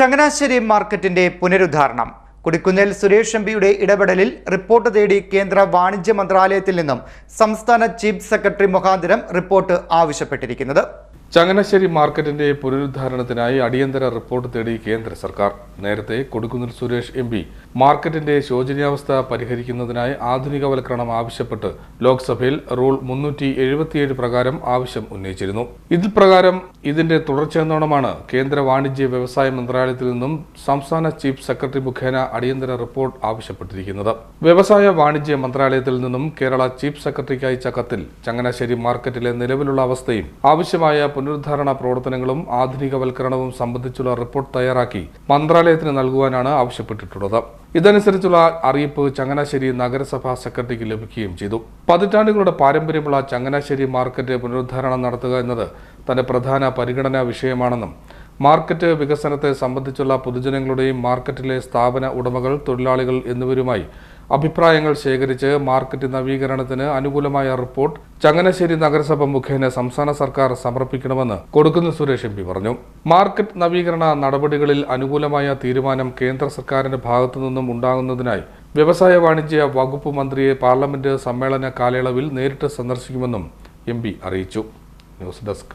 ചങ്ങനാശ്ശേരി മാർക്കറ്റിന്റെ പുനരുദ്ധാരണം. കൊടിക്കുന്നിൽ സുരേഷ് എംപിയുടെ ഇടപെടലിൽ റിപ്പോർട്ട് തേടി കേന്ദ്ര വാണിജ്യ മന്ത്രാലയത്തിൽ നിന്നും സംസ്ഥാന ചീഫ് സെക്രട്ടറി മുഖാന്തരം റിപ്പോർട്ട് ആവശ്യപ്പെട്ടിരിക്കുന്നത്. ചങ്ങനാശ്ശേരി മാർക്കറ്റിന്റെ പുനരുദ്ധാരണത്തിനായി അടിയന്തര റിപ്പോർട്ട് തേടി കേന്ദ്ര സർക്കാർ. നേരത്തെ കൊടുക്കുന്നിൽ സുരേഷ് എം പി. മാർക്കറ്റിന്റെ ശോചനീയാവസ്ഥ പരിഹരിക്കുന്നതിനായി ആധുനികവൽക്കരണം ആവശ്യപ്പെട്ട് ലോക്സഭയിൽ റൂൾ മുന്നൂറ്റി എഴുപത്തിയേഴ് പ്രകാരം ആവശ്യം ഉന്നയിച്ചിരുന്നു. ഇതിൽ പ്രകാരം ഇതിന്റെ തുടർച്ചയെന്നോണമാണ് കേന്ദ്ര വാണിജ്യ വ്യവസായ മന്ത്രാലയത്തിൽ നിന്നും സംസ്ഥാന ചീഫ് സെക്രട്ടറി മുഖേന അടിയന്തര റിപ്പോർട്ട് ആവശ്യപ്പെട്ടിരിക്കുന്നത്. വ്യവസായ വാണിജ്യ മന്ത്രാലയത്തിൽ നിന്നും കേരള ചീഫ് സെക്രട്ടറിക്ക് അയച്ച കത്തിൽ ചങ്ങനാശ്ശേരി മാർക്കറ്റിലെ നിലവിലുള്ള അവസ്ഥയും ആവശ്യമായ പുനരുദ്ധാരണ പ്രവർത്തനങ്ങളും ആധുനികവൽക്കരണവും സംബന്ധിച്ചുള്ള റിപ്പോർട്ട് തയ്യാറാക്കി മന്ത്രാലയത്തിന് നൽകുവാനാണ് ആവശ്യപ്പെട്ടിട്ടുള്ളത്. ഇതനുസരിച്ചുള്ള അറിയിപ്പ് ചങ്ങനാശ്ശേരി നഗരസഭാ സെക്രട്ടറിക്ക് ലഭിക്കുകയും ചെയ്തു. പതിറ്റാണ്ടുകളുടെ പാരമ്പര്യമുള്ള ചങ്ങനാശ്ശേരി മാർക്കറ്റ് പുനരുദ്ധാരണം നടത്തുക എന്നത് തന്റെ പ്രധാന പരിഗണനാ വിഷയമാണെന്നും മാർക്കറ്റ് വികസനത്തെ സംബന്ധിച്ചുള്ള പൊതുജനങ്ങളുടെയും മാർക്കറ്റിലെ സ്ഥാപന ഉടമകൾ തൊഴിലാളികൾ എന്നിവരുമായി അഭിപ്രായങ്ങൾ ശേഖരിച്ച് മാർക്കറ്റ് നവീകരണത്തിന് അനുകൂലമായ റിപ്പോർട്ട് ചങ്ങനാശ്ശേരി നഗരസഭ മുഖേന സംസ്ഥാന സർക്കാർ സമർപ്പിക്കണമെന്ന് കൊടുക്കുന്ന സുരേഷ് എം പറഞ്ഞു. മാർക്കറ്റ് നവീകരണ നടപടികളിൽ അനുകൂലമായ തീരുമാനം കേന്ദ്ര സർക്കാരിന്റെ ഭാഗത്തു നിന്നും ഉണ്ടാകുന്നതിനായി വ്യവസായ വാണിജ്യ വകുപ്പ് മന്ത്രിയെ പാർലമെന്റ് സമ്മേളന കാലയളവിൽ നേരിട്ട് സന്ദർശിക്കുമെന്നും എം അറിയിച്ചു. News desk.